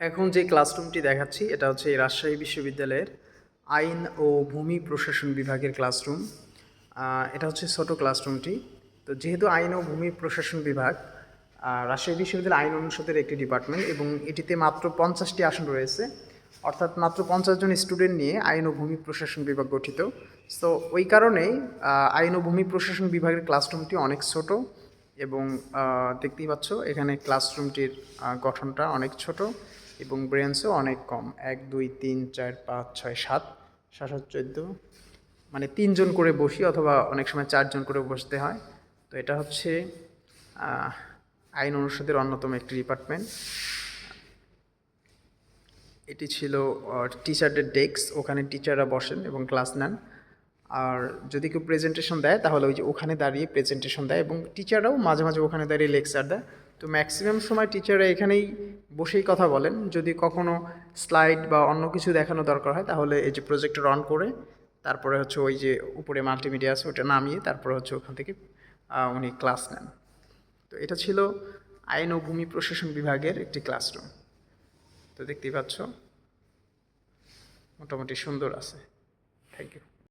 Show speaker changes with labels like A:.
A: এখন যে ক্লাসরুমটি দেখাচ্ছি, এটা হচ্ছে রাজশাহী বিশ্ববিদ্যালয়ের আইন ও ভূমি প্রশাসন বিভাগের ক্লাসরুম এটা হচ্ছে ছোট ক্লাসরুমটি তো যেহেতু আইন ও ভূমি প্রশাসন বিভাগ রাজশাহী বিশ্ববিদ্যালয় আইন অনুষদের একটি ডিপার্টমেন্ট এবং এটিতে মাত্র পঞ্চাশটি আসন রয়েছে, অর্থাৎ মাত্র পঞ্চাশ জন স্টুডেন্ট নিয়ে আইন ও ভূমি প্রশাসন বিভাগ গঠিত। তো ওই কারণেই আইন ও ভূমি প্রশাসন বিভাগের ক্লাসরুমটি অনেক ছোট এবং দেখতেই পাচ্ছ, এখানে ক্লাসরুমটির গঠনটা অনেক ছোট। এবং ব্রেঞ্চও অনেক কম। এক, দুই, তিন, চার, পাঁচ, ছয়, সাত সাত সাত চোদ্দ। মানে তিনজন করে বসি অথবা অনেক সময় চারজন করে বসতে হয়। তো এটা হচ্ছে আইন অনুষদের অন্যতম একটি ডিপার্টমেন্ট এটি ছিল টিচারদের ডেস্ক ওখানে টিচাররা বসেন এবং ক্লাস নেন। আর যদি কেউ প্রেজেন্টেশন দেয়, তাহলে ওই যে ওখানে দাঁড়িয়ে প্রেজেন্টেশন দেয় এবং টিচাররাও মাঝে মাঝে ওখানে দাঁড়িয়ে লেকচার দেয়। তো ম্যাক্সিমাম সময় টিচাররা এখানেই বসেই কথা বলেন। যদি কখনো স্লাইড বা অন্য কিছু দেখানো দরকার হয়, তাহলে এই যে প্রজেক্টর অন করে, তারপরে হচ্ছে ওই যে উপরে মাল্টিমিডিয়া আছে, ওটা নামিয়ে তারপরে হচ্ছে ওখান থেকে উনি ক্লাস নেন। তো এটা ছিল আইন ও ভূমি প্রশাসন বিভাগের একটি ক্লাসরুম। তো দেখতেই পাচ্ছ, মোটামুটি সুন্দর আছে। Thank you